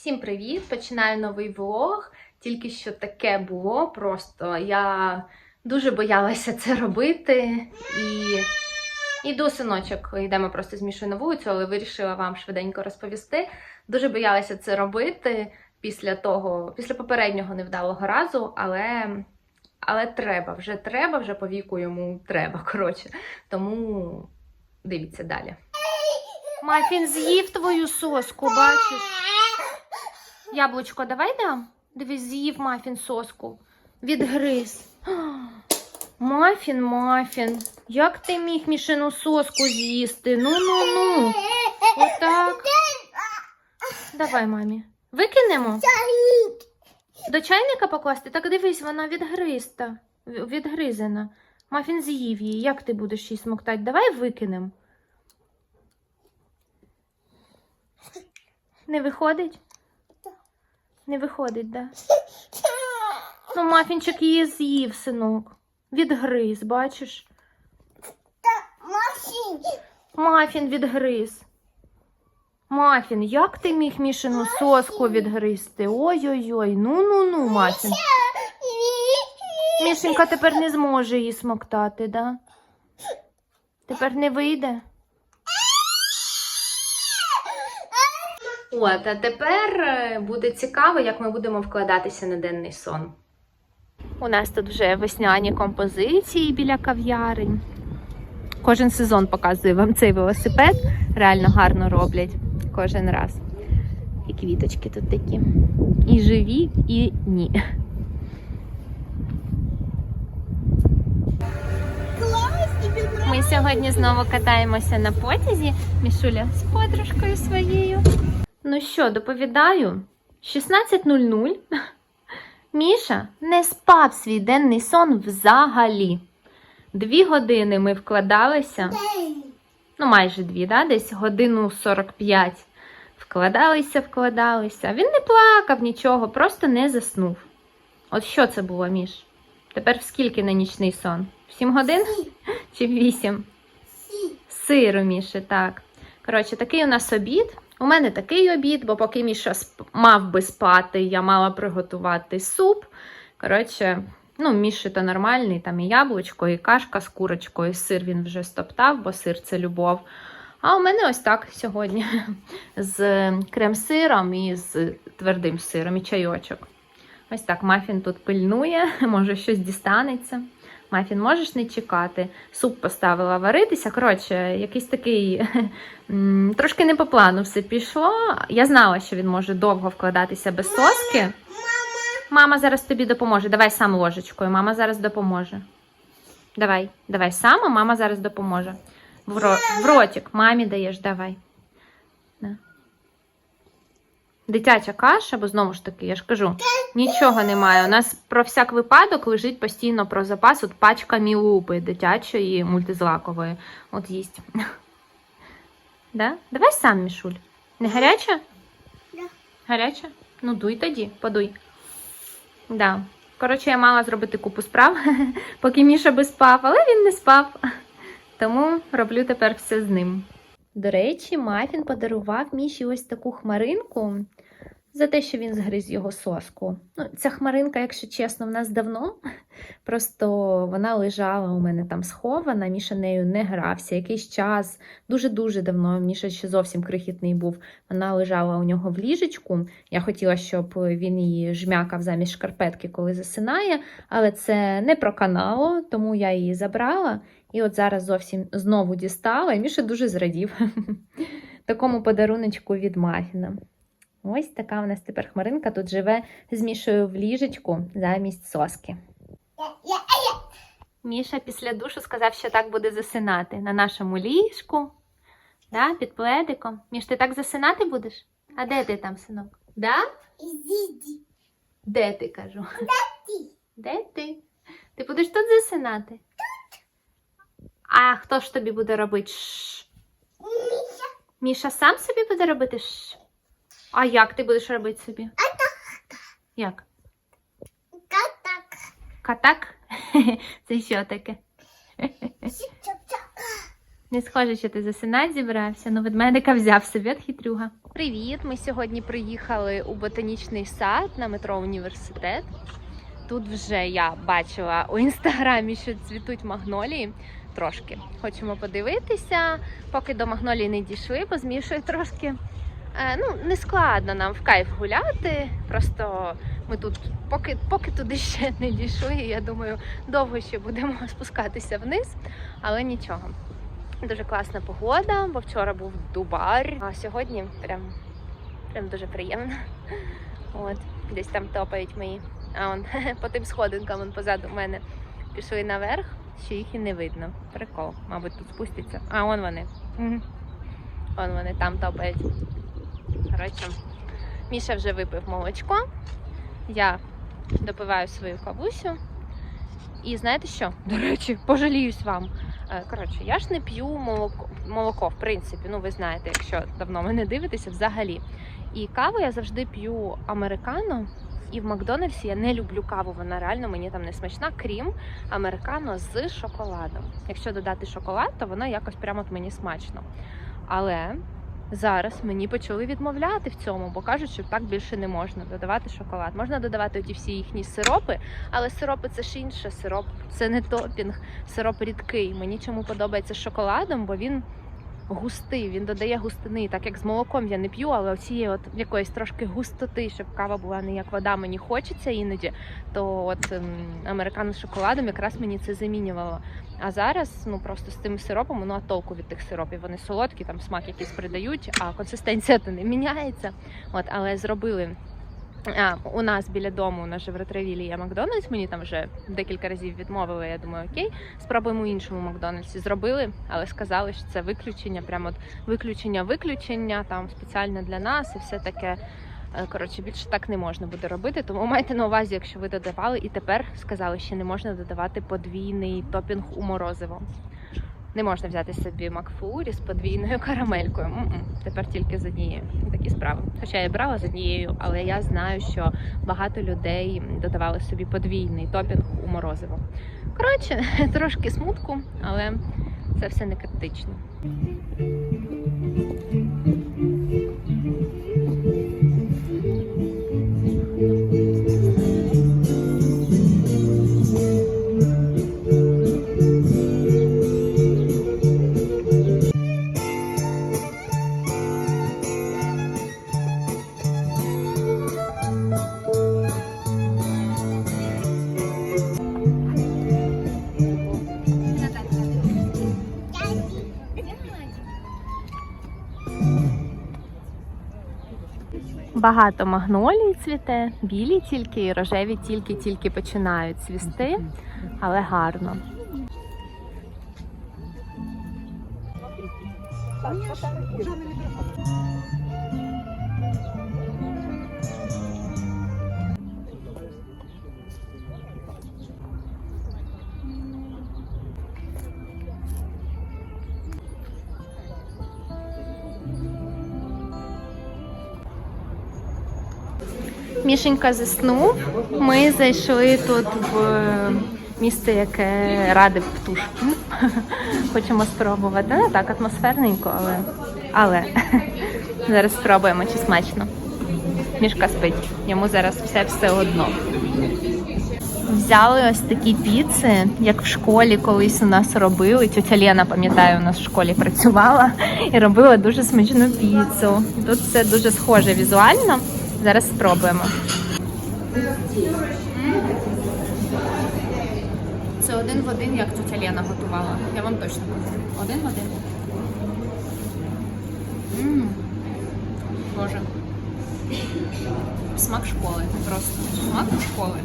Всім привіт! Починаю новий влог. Тільки що таке було. Просто я дуже боялася це робити. І йду синочок, йдемо просто з Мішою на вулицю, але вирішила вам швиденько розповісти. Дуже боялася це робити після того, після попереднього невдалого разу, але. Але треба, вже треба, вже по віку йому треба. Коротше. Тому дивіться далі. Мафін з'їв твою соску, бачиш? Яблучко, давай дам? Дивись, з'їв мафін соску. Відгриз. Мафін, мафін. Як ти міг мішину соску з'їсти? Ну, ну, ну. Отак. Давай, мамі. Викинемо? До чайника покласти? Так дивись, вона відгриста. Відгризена. Мафін з'їв її. Як ти будеш її смоктати? Давай викинемо. Не виходить? Не виходить, да? Ну, мафінчик її з'їв, синок. Відгриз, бачиш? Мафін відгриз. Мафін, як ти міг мішану соску відгризти? Ой-ой-ой, ну-ну-ну, Мафін. Мішенька тепер не зможе її смоктати, да? Тепер не вийде. От, а тепер е, буде цікаво, як ми будемо вкладатися на денний сон. У нас тут вже весняні композиції біля кав'ярень. Кожен сезон показує вам цей велосипед. Реально гарно роблять кожен раз. І квіточки тут такі. І живі, і ні. Ми сьогодні знову катаємося на потязі. Мішуля з подружкою своєю. Ну що, доповідаю, 16.00 Міша не спав свій денний сон взагалі. Дві години ми вкладалися, ну майже дві, да? десь годину 45. Вкладалися, вкладалися. Він не плакав нічого, просто не заснув. От що це було, Міш? Тепер в скільки на нічний сон? В 7 годин чи в 8? Сиру, Міше, так. Коротше, такий у нас обід. У мене такий обід, бо поки Міша мав би спати, я мала приготувати суп. Коротше, ну, Міші то нормальний, там і яблучко, і кашка з курочкою, сир він вже стоптав, бо сир це любов. А у мене ось так сьогодні з крем-сиром і з твердим сиром, і чайочок. Ось так Мафін тут пильнує, може щось дістанеться. Мафін, можеш не чекати. Суп поставила варитися. Коротше, якийсь такий трошки не по плану все пішло. Я знала, що він може довго вкладатися без соски. Мама зараз тобі допоможе. Давай сам ложечкою. Мама зараз допоможе. Давай, давай сам, а мама зараз допоможе. В, ро... в ротик мамі даєш, давай. Дитяча каша, бо знову ж таки, я ж кажу, нічого немає. У нас про всяк випадок лежить постійно про запас от пачка мілупи дитячої мультизлакової. От їсть. Да? Давай сам, Мішуль. Не гаряча? Да. Гаряча? Ну, дуй тоді, подуй. Да. Коротше, я мала зробити купу справ, поки Міша би спав, але він не спав. Тому роблю тепер все з ним. До речі, Мафін подарував Міші ось таку хмаринку за те, що він згриз його соску. Ну, ця хмаринка, якщо чесно, в нас давно. Просто вона лежала у мене там схована, Міша нею не грався. Якийсь час, дуже-дуже давно, Міша ще зовсім крихітний був. Вона лежала у нього в ліжечку. Я хотіла, щоб він її жмякав замість шкарпетки, коли засинає, але це не проканало, тому я її забрала. І от зараз зовсім знову дістала, і Міша дуже зрадів такому подаруночку від Мафіна. Ось така у нас тепер хмаринка тут живе з Мішою в ліжечку замість соски. Міша після душу сказав, що так буде засинати на нашому ліжку, да, під пледиком. Міш, ти так засинати будеш? А де ти там, синок? Да? Де ти кажу? Де ти? Ти будеш тут засинати? Тут. А хто ж тобі буде робити? Шш. Міша сам собі буде робити? Шш. А як ти будеш робити собі? Як? Катак? Катак? Це що таке? Не схоже, що ти засинати зібрався, ну ведмедика взяв собі от хитрюга. Привіт! Ми сьогодні приїхали у ботанічний сад на метро університет. Тут вже я бачила у інстаграмі, що цвітуть магнолії. Трошки хочемо подивитися, поки до магнолії не дійшли, бо змішує трошки. Е, ну, не складно нам в кайф гуляти. Просто ми тут, поки, поки туди ще не дійшли, я думаю, довго ще будемо спускатися вниз, але нічого. Дуже класна погода, бо вчора був дубар, а сьогодні прям, прям дуже приємно. От, десь там топають мої. А он по тим сходинкам он позаду мене пішли наверх, що їх і не видно. Прикол, мабуть, тут спустяться. А он вони. Мгм. Он вони там топають. Коротше, Міша вже випив молочко. Я допиваю свою кавусю. І знаєте що? До речі, пожаліюсь вам. Е, Коротше, я ж не п'ю молоко, молоко, в принципі, ну ви знаєте, якщо давно мене дивитеся взагалі. І каву я завжди п'ю американо. І в Макдональдсі я не люблю каву, вона реально мені там не смачна, крім американо з шоколадом. Якщо додати шоколад, то вона якось прямо от мені смачно. Але зараз мені почали відмовляти в цьому, бо кажуть, що так більше не можна додавати шоколад. Можна додавати ті всі їхні сиропи, але сиропи це ж інше. Сироп це не топінг, сироп рідкий. Мені чому подобається з шоколадом, бо він густий, він додає густини. Так як з молоком я не п'ю, але оцієї от якоїсь трошки густоти, щоб кава була не як вода, мені хочеться іноді. То от ем, американо з шоколадом якраз мені це замінювало. А зараз ну просто з тим сиропом, ну а толку від тих сиропів. Вони солодкі, там смак якийсь придають, а консистенція то не міняється. От, але зробили. А, у нас біля дому на Живротревілі є Макдональдс. Мені там вже декілька разів відмовили. Я думаю, окей, спробуємо іншому Макдональдсі. Зробили, але сказали, що це виключення, прямо от виключення, виключення там спеціально для нас і все таке. Е, Коротше, більше так не можна буде робити. Тому майте на увазі, якщо ви додавали, і тепер сказали, що не можна додавати подвійний топінг у морозиво. Не можна взяти собі Макфлурі з подвійною карамелькою. М-м, Тепер тільки з однією. Такі справи. Хоча я брала з однією, але я знаю, що багато людей додавали собі подвійний топінг у морозиво. Коротше, трошки смутку, але це все не критично. Багато магнолій цвіте, білі тільки і рожеві тільки-тільки починають цвісти, але гарно. Мішенька заснув. Ми зайшли тут в місце, яке радив птушки. Хочемо спробувати. Не так атмосферненько, але. Але зараз спробуємо, чи смачно. Мішка спить. Йому зараз все все одно. Взяли ось такі піци, як в школі колись у нас робили. Тетя Лена, пам'ятаю, у нас в школі працювала і робила дуже смачну піцу. Тут все дуже схоже візуально. Зараз спробуємо. Це один в один, як тетя Лена готувала. Я вам точно кажу. Один в один. М. Боже. Смак школи. Просто смак школи.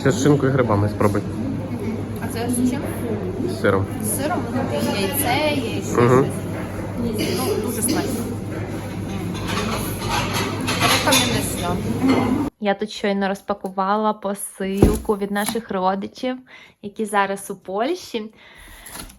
Ще з шинкою і грибами спробуй. А це з чим? З сиром. З сиром? Яйце, ще Мгм. Ну, дуже смачно. Рекомендація. Я тут щойно розпакувала посилку від наших родичів, які зараз у Польщі.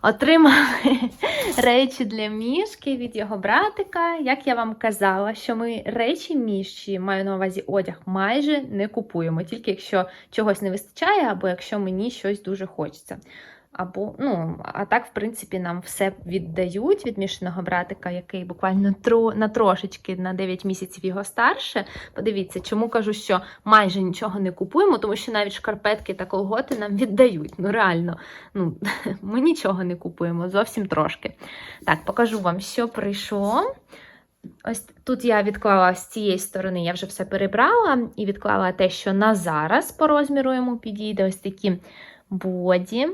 Отримали речі для мішки від його братика. Як я вам казала, що ми речі міші, маю на увазі одяг, майже не купуємо, тільки якщо чогось не вистачає, або якщо мені щось дуже хочеться. Або, ну, а так, в принципі, нам все віддають від мішаного братика, який буквально тро, на трошечки на 9 місяців його старше. Подивіться, чому кажу, що майже нічого не купуємо, тому що навіть шкарпетки та колготи нам віддають. Ну, реально, ну, ми нічого не купуємо, зовсім трошки. Так, покажу вам, що прийшло. Ось тут я відклала з цієї сторони, я вже все перебрала і відклала те, що на зараз по розміру йому підійде. Ось такі боді.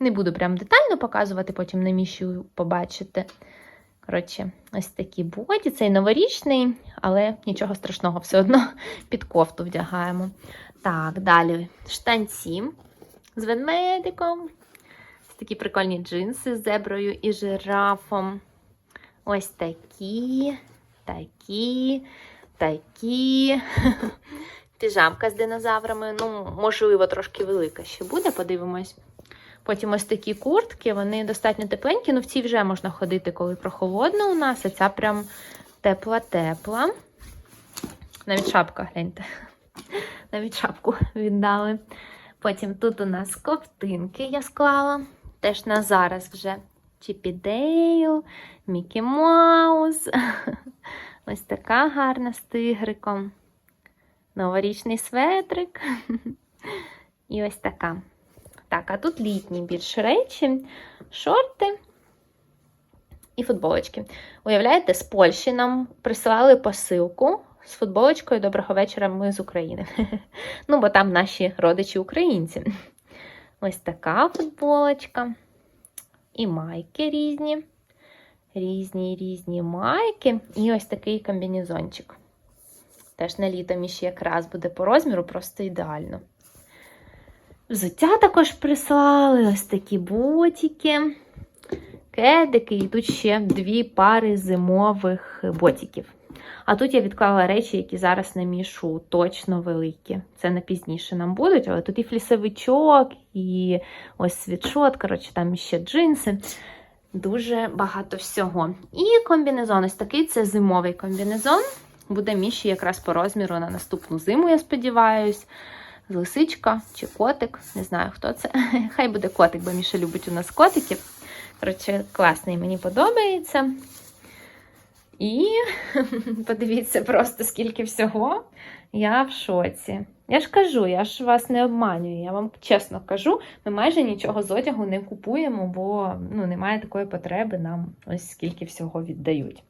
Не буду прям детально показувати, потім на міщу побачите. Коротше, ось такі боді. Цей новорічний, але нічого страшного, все одно під кофту вдягаємо. Так, далі штанці з ведмедиком. Ось такі прикольні джинси з зеброю і жирафом. Ось такі, такі, такі. Піжамка з динозаврами. Ну, можливо, трошки велика ще буде, подивимось. Потім ось такі куртки, вони достатньо тепленькі, ну в цій вже можна ходити, коли прохолодно у нас, а ця прям тепла-тепла. Навіть шапка, гляньте. Навіть шапку віддали. Потім тут у нас ковтинки я склала. Теж на зараз вже Чіпідейл, Мікі Маус. Ось така гарна з тигриком. Новорічний светрик. І ось така. Так, а тут літні більш речі, шорти і футболочки. Уявляєте, з Польщі нам присилали посилку з футболочкою Доброго вечора, ми з України. Ну, бо там наші родичі українці. Ось така футболочка. І майки різні. Різні різні майки. І ось такий комбінезончик. Теж на літо між якраз буде по розміру, просто ідеально. Взуття також прислали, ось такі ботики, кедики, і тут ще дві пари зимових ботиків. А тут я відклала речі, які зараз на мішу точно великі. Це на пізніше нам будуть, але тут і флісовичок, і ось світшот, коротше, там ще джинси. Дуже багато всього. І комбінезон, ось такий це зимовий комбінезон. Буде міші якраз по розміру на наступну зиму, я сподіваюсь лисичка чи котик, не знаю, хто це. Хай буде котик, бо Міша любить у нас котиків. Коротше, класний, мені подобається. І подивіться просто, скільки всього. Я в шоці. Я ж кажу, я ж вас не обманюю, я вам чесно кажу, ми майже нічого з одягу не купуємо, бо ну, немає такої потреби, нам ось скільки всього віддають.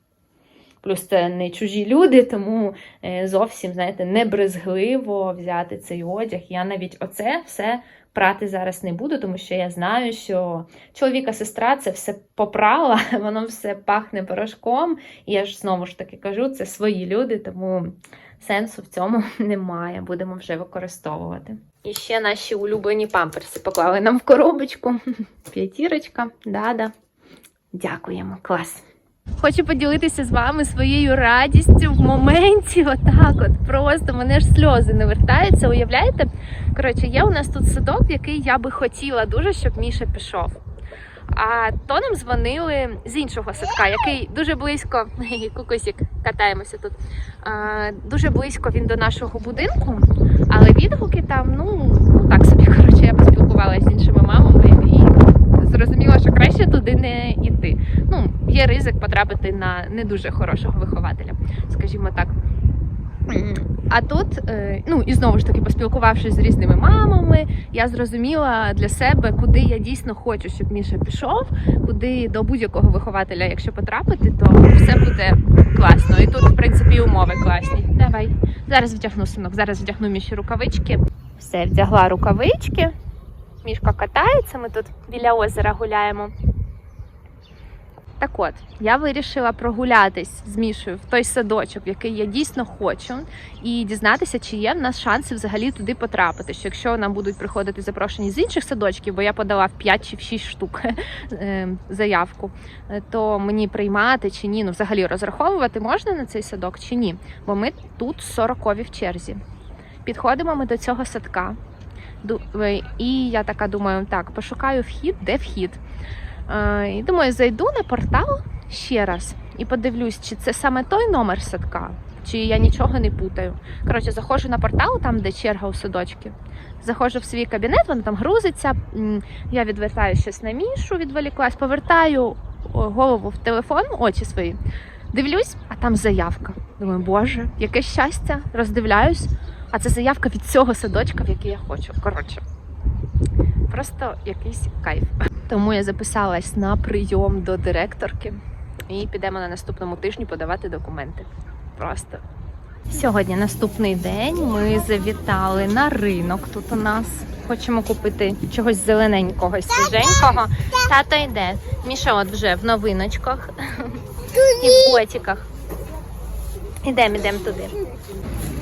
Плюс це не чужі люди, тому е, зовсім, знаєте, не брезгливо взяти цей одяг. Я навіть оце все прати зараз не буду, тому що я знаю, що чоловіка сестра це все попрала, воно все пахне порошком. І я ж знову ж таки кажу, це свої люди, тому сенсу в цьому немає. Будемо вже використовувати. І ще наші улюблені памперси поклали нам в коробочку. П'ятірочка, да-да. Дякуємо, клас. Хочу поділитися з вами своєю радістю в моменті. Отак, от просто мене ж сльози не вертаються. Уявляєте? Коротше, є у нас тут садок, в який я би хотіла дуже, щоб Міша пішов. А то нам дзвонили з іншого садка, який дуже близько, кукусік, катаємося тут. А, дуже близько він до нашого будинку, але відгуки там, ну так собі. Коротше, я поспілкувалася з іншими мамами зрозуміла, що краще туди не йти. Ну, є ризик потрапити на не дуже хорошого вихователя, скажімо так. А тут, е, ну і знову ж таки, поспілкувавшись з різними мамами, я зрозуміла для себе, куди я дійсно хочу, щоб Міша пішов, куди до будь-якого вихователя, якщо потрапити, то все буде класно. І тут, в принципі, умови класні. Давай. Зараз вдягну синок, зараз вдягну Міші рукавички. Все, вдягла рукавички. Мішка катається, ми тут біля озера гуляємо. Так от, я вирішила прогулятись з Мішою в той садочок, який я дійсно хочу, і дізнатися, чи є в нас шанси взагалі туди потрапити. Що якщо нам будуть приходити запрошені з інших садочків, бо я подала в 5 чи в 6 штук е, заявку, е, то мені приймати чи ні, ну взагалі розраховувати можна на цей садок чи ні. Бо ми тут 40 в черзі. Підходимо ми до цього садка. Е, І я така думаю, так, пошукаю вхід, де вхід. Е, І думаю, зайду на портал ще раз. і подивлюсь, чи це саме той номер садка, чи я нічого не путаю. Коротше, заходжу на портал, там, де черга у садочки. Заходжу в свій кабінет, воно там грузиться. Я відвертаю щось на мішу, відволіклась, повертаю голову в телефон, очі свої. Дивлюсь, а там заявка. Думаю, боже, яке щастя, роздивляюсь. А це заявка від цього садочка, в який я хочу. Коротше, просто якийсь кайф. Тому я записалась на прийом до директорки і підемо на наступному тижні подавати документи. Просто. Сьогодні наступний день. Ми завітали на ринок тут у нас. Хочемо купити чогось зелененького, свіженького. Тато йде. Міша от вже в новиночках і в ботиках. Ідемо, ідемо туди.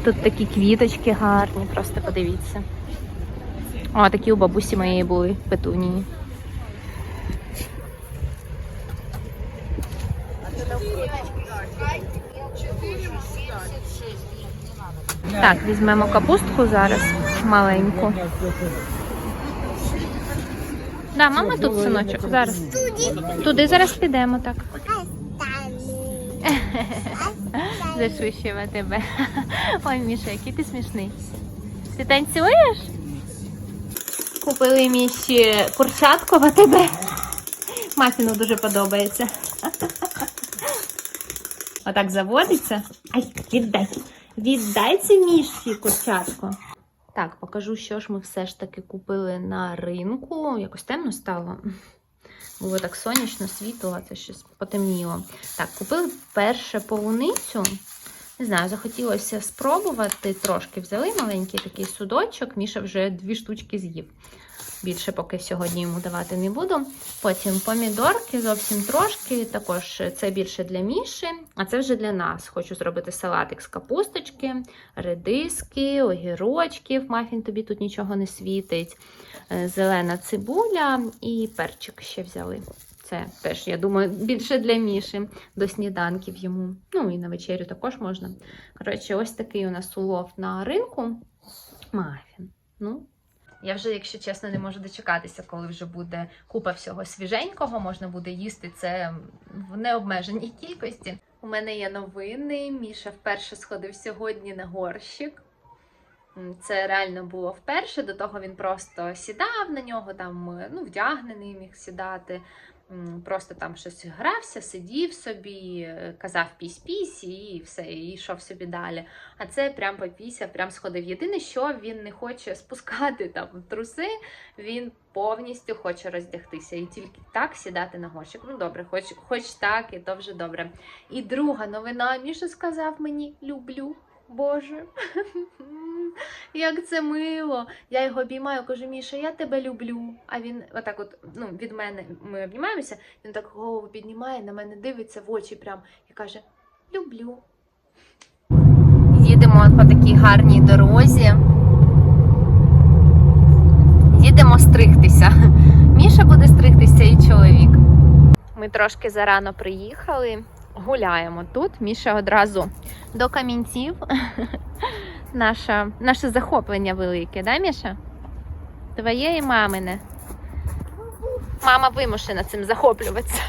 Тут такі квіточки гарні, просто подивіться. О, такі у бабусі моєї були петунії. Так, візьмемо капустку зараз маленьку. Да, мама тут, синочок, зараз. Туди зараз підемо, так. Зашущила тебе. Ой, Міша, який ти смішний. Ти танцюєш? Купили Міші курчатку в тебе. Мафіну дуже подобається. Отак заводиться. Ай, віддай. Віддай це мішці курчатку. Так, покажу, що ж ми все ж таки купили на ринку. Якось темно стало. Було так сонячно, світло, це щось потемніло. Так, купили перше полуницю. Не знаю, захотілося спробувати трошки. Взяли маленький такий судочок. Міша вже дві штучки з'їв. Більше поки сьогодні йому давати не буду. Потім помідорки зовсім трошки. Також це більше для Міші, а це вже для нас. Хочу зробити салатик з капусточки, редиски, огірочків. Мафін тобі тут нічого не світить. Е, Зелена цибуля і перчик ще взяли. Це теж, я думаю, більше для Міші до сніданків йому. Ну і на вечерю також можна. Коротше, ось такий у нас улов на ринку. Мафін. Ну, я вже, якщо чесно, не можу дочекатися, коли вже буде купа всього свіженького, можна буде їсти це в необмеженій кількості. У мене є новини. Міша вперше сходив сьогодні на горщик. Це реально було вперше. До того він просто сідав на нього, там е, ну, вдягнений міг сідати. Просто там щось грався, сидів собі, казав пісь-пісь і все, і йшов собі далі. А це прям попісяв, прям сходив. Єдине, що він не хоче спускати там труси, він повністю хоче роздягтися і тільки так сідати на горщик. Ну добре, хоч, хоч так, і то вже добре. І друга новина, Міша сказав мені люблю. Боже, як це мило. Я його обіймаю, кажу, Міша, я тебе люблю. А він отак, от ну, від мене ми обнімаємося, він так голову піднімає, на мене дивиться в очі прям і каже: Люблю. Їдемо по такій гарній дорозі. Їдемо стригтися. Міша буде стригтися і чоловік. Ми трошки зарано приїхали, гуляємо тут. Міша одразу до камінців. Наша, наше захоплення велике, да, Міша? Твоє і мамине. Мама вимушена цим захоплюватися.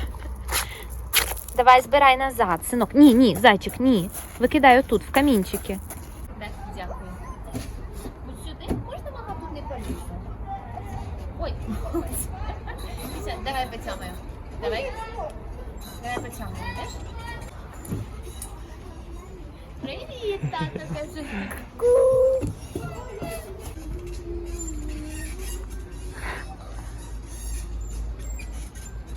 Давай збирай назад, синок. Ні, ні, зайчик, ні. Викидай отут, в камінчики. Дякую. Ось сюди можна мама тут не полізти? Ой. Все, давай потямаю. Давай. Давай потямаю, йдеш? Привіт, тато.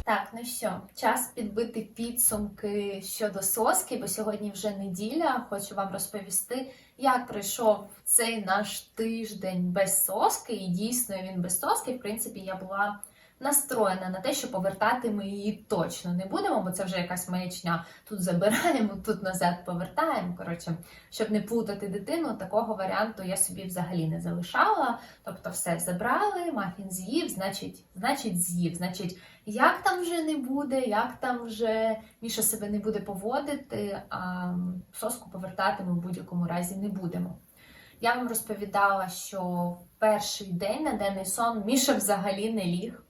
Так, ну що, час підбити підсумки щодо соски, бо сьогодні вже неділя. Хочу вам розповісти, як пройшов цей наш тиждень без соски. І дійсно він без соски. В принципі, я була настроєна на те, що повертати ми її точно не будемо, бо це вже якась маячня. Тут забираємо, тут назад повертаємо. Коротше, щоб не плутати дитину, такого варіанту я собі взагалі не залишала. Тобто, все забрали, мафін з'їв, значить, значить, з'їв. Значить, як там вже не буде, як там вже Міша себе не буде поводити, а соску повертати ми в будь-якому разі не будемо. Я вам розповідала, що перший день на денний сон Міша взагалі не ліг.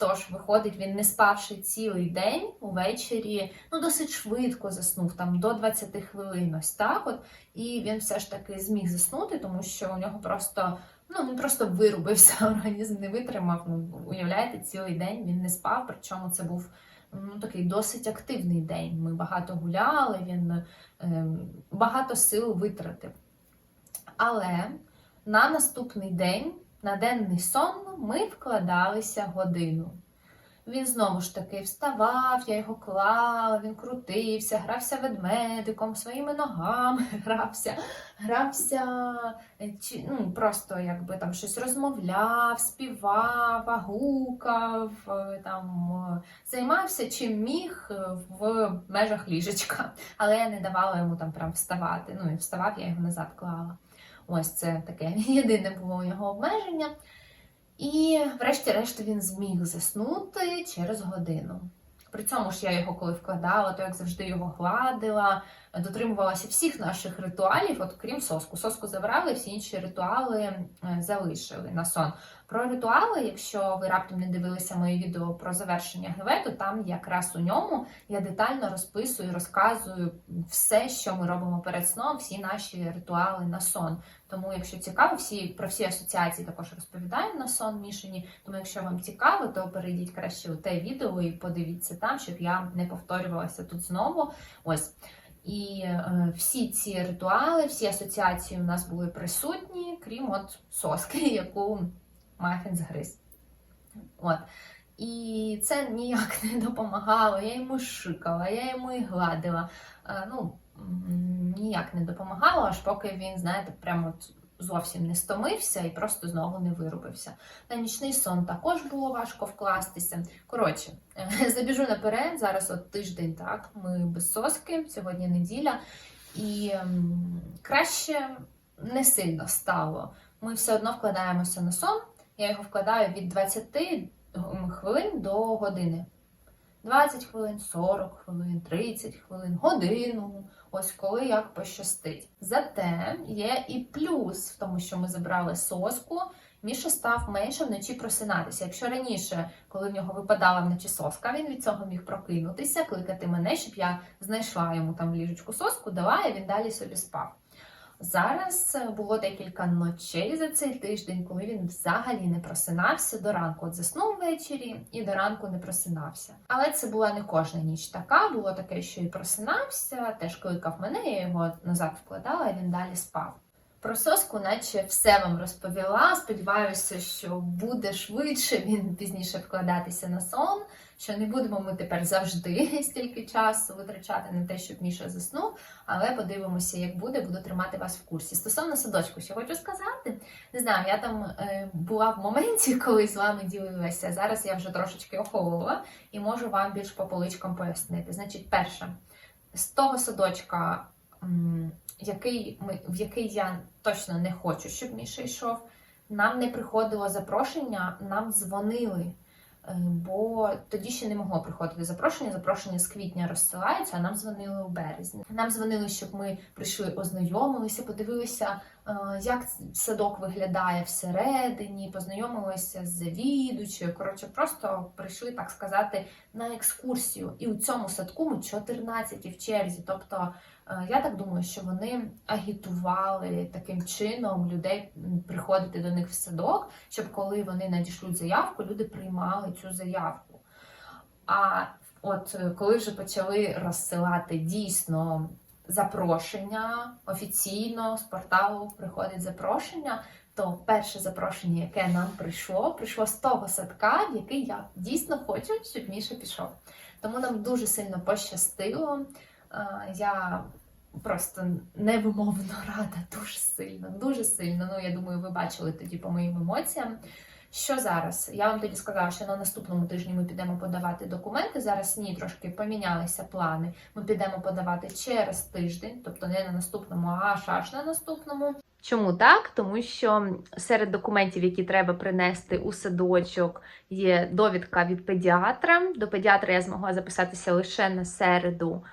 Тож, виходить, він не спавши цілий день увечері, ну досить швидко заснув, там до 20 хвилин, ось так от. І він все ж таки зміг заснути, тому що у нього просто ну він просто вирубився, організм не витримав. Ну, уявляєте, цілий день він не спав. Причому це був ну, такий досить активний день. Ми багато гуляли, він ем, багато сил витратив. Але на наступний день, на денний сон, ми вкладалися годину. Він знову ж таки вставав, я його клала, він крутився, грався ведмедиком, своїми ногами грався, грався, е, ну, просто якби там щось розмовляв, співав, агукав, е, там, е, займався чим міг в межах ліжечка. Але я не давала йому там прям вставати. Ну і вставав, я його назад клала. Ось це таке єдине було у нього обмеження. І, врешті-решт, він зміг заснути через годину. При цьому ж я його коли вкладала, то як завжди його гладила, дотримувалася всіх наших ритуалів, от крім соску. Соску забрали, всі інші ритуали е, залишили на сон. Про ритуали, якщо ви раптом не дивилися моє відео про завершення ГВ, то там якраз у ньому я детально розписую, розказую все, що ми робимо перед сном, всі наші ритуали на сон. Тому, якщо цікаво, всі про всі асоціації також розповідаю на сон мішані. Тому, якщо вам цікаво, то перейдіть краще у те відео і подивіться там, щоб я не повторювалася тут знову. Ось. І е, всі ці ритуали, всі асоціації у нас були присутні, крім от соски, яку мафін згриз. От. І це ніяк не допомагало. Я йому шикала, я йому і гладила. Е, ну, ніяк не допомагало, аж поки він, знаєте, прямо зовсім не стомився і просто знову не вирубився. На нічний сон також було важко вкластися. Коротше, забіжу наперед. Зараз от тиждень, так, ми без соски, сьогодні неділя, і краще не сильно стало. Ми все одно вкладаємося на сон. Я його вкладаю від 20 хвилин до години. 20 хвилин, 40 хвилин, 30 хвилин, годину. Ось коли як пощастить. Зате є і плюс в тому, що ми забрали соску. Міша став менше вночі просинатися. Якщо раніше, коли в нього випадала вночі соска, він від цього міг прокинутися, кликати мене, щоб я знайшла йому там ліжечку соску, дала, і він далі собі спав. Зараз е, було декілька ночей за цей тиждень, коли він взагалі не просинався до ранку. От заснув ввечері і до ранку не просинався. Але це була не кожна ніч така. Було таке, що і просинався, теж кликав мене, я його назад вкладала, і він далі спав. Про соску, наче все вам розповіла. Сподіваюся, що буде швидше він пізніше вкладатися на сон. Що не будемо ми тепер завжди стільки часу витрачати на те, щоб Міша заснув, але подивимося, як буде, буду тримати вас в курсі. Стосовно садочку, що хочу сказати, не знаю, я там е, була в моменті, коли з вами ділилася. Зараз я вже трошечки охолола і можу вам більш по поличкам пояснити. Значить, перше, з того садочка, який ми, в який я точно не хочу, щоб Міша йшов, нам не приходило запрошення, нам дзвонили. Е, Бо тоді ще не могло приходити запрошення. Запрошення з квітня розсилаються, а нам дзвонили у березні. Нам дзвонили, щоб ми прийшли, ознайомилися, подивилися, як садок виглядає всередині, познайомилися з завідувачою. Коротше, просто прийшли, так сказати, на екскурсію. І у цьому садку ми 14 в черзі. Тобто, е, я так думаю, що вони агітували таким чином людей приходити до них в садок, щоб коли вони надішлють заявку, люди приймали цю заявку. А от е, коли вже почали розсилати дійсно запрошення офіційно з порталу приходить запрошення, то перше запрошення, яке нам прийшло, прийшло з того садка, в який я дійсно хочу, щоб Міша пішов. Тому нам дуже сильно пощастило. Я просто невимовно рада дуже сильно, дуже сильно. Ну, я думаю, ви бачили тоді по моїм емоціям. Що зараз? Я вам тоді сказала, що на наступному тижні ми підемо подавати документи. Зараз ні, трошки помінялися плани. Ми підемо подавати через тиждень, тобто не на наступному, а аж на наступному. Чому так? Тому що серед документів, які треба принести у садочок, є довідка від педіатра. До педіатра я змогла записатися лише на середу,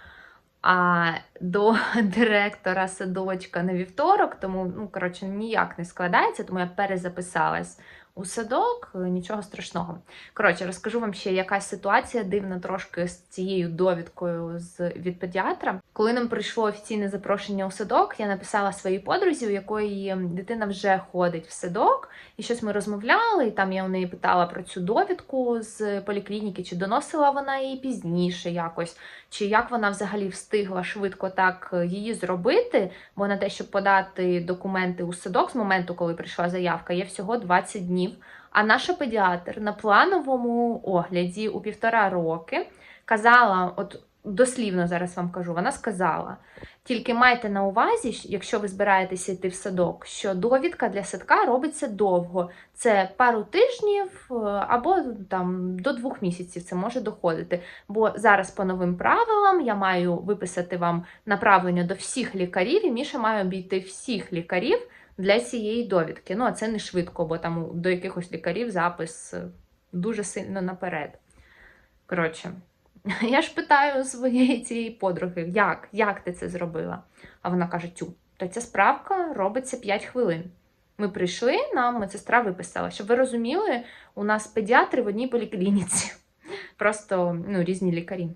а до директора садочка на вівторок, тому ну коротше ніяк не складається, тому я перезаписалась у садок, е, нічого страшного. Коротше, розкажу вам ще якась ситуація дивна трошки з цією довідкою з від педіатра. Коли нам прийшло офіційне запрошення у садок, я написала своїй подрузі, у якої дитина вже ходить в садок, і щось ми розмовляли. І там я у неї питала про цю довідку з поліклініки, чи доносила вона її пізніше якось, чи як вона взагалі встигла швидко так е, її зробити. Бо на те, щоб подати документи у садок з моменту, коли прийшла заявка, є всього 20 днів. А наша педіатр на плановому огляді у півтора роки казала, от дослівно зараз вам кажу, вона сказала: тільки майте на увазі, якщо ви збираєтеся йти в садок, що довідка для садка робиться довго. Це пару тижнів е, або там до двох місяців це може доходити. Бо зараз по новим правилам я маю виписати вам направлення до всіх лікарів, і Міша має обійти всіх лікарів для цієї довідки. Ну, а це не швидко, бо там до якихось лікарів запис е, дуже сильно наперед. Коротше, я ж питаю своєї цієї подруги, як, як ти це зробила? А вона каже: тю, то ця справка робиться 5 хвилин. Ми прийшли, нам медсестра виписала. Щоб ви розуміли, у нас педіатри в одній поліклініці. Просто ну, різні лікарі.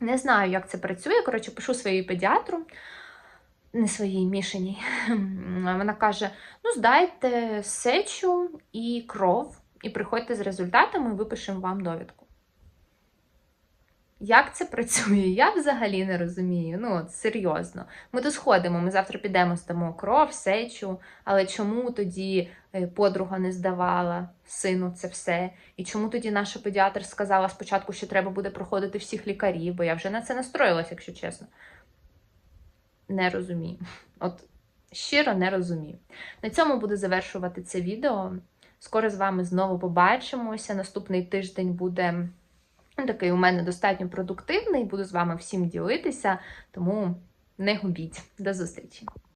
Не знаю, як це працює. Коротше, пишу своїй педіатру, не своїй мішаній. Вона каже: ну, здайте сечу і кров, і приходьте з результатами, випишемо вам довідку. Як це працює? Я взагалі не розумію. Ну, от, серйозно. Ми тут сходимо, ми завтра підемо, здамо кров, сечу, але чому тоді е, подруга не здавала сину це все? І чому тоді наша педіатр сказала спочатку, що треба буде проходити всіх лікарів, бо я вже на це настроїлась, якщо чесно. Не розумію. От щиро не розумію. На цьому буду завершувати це відео. Скоро з вами знову побачимося. Наступний тиждень буде такий у мене достатньо продуктивний. Буду з вами всім ділитися, тому не губіть. До зустрічі!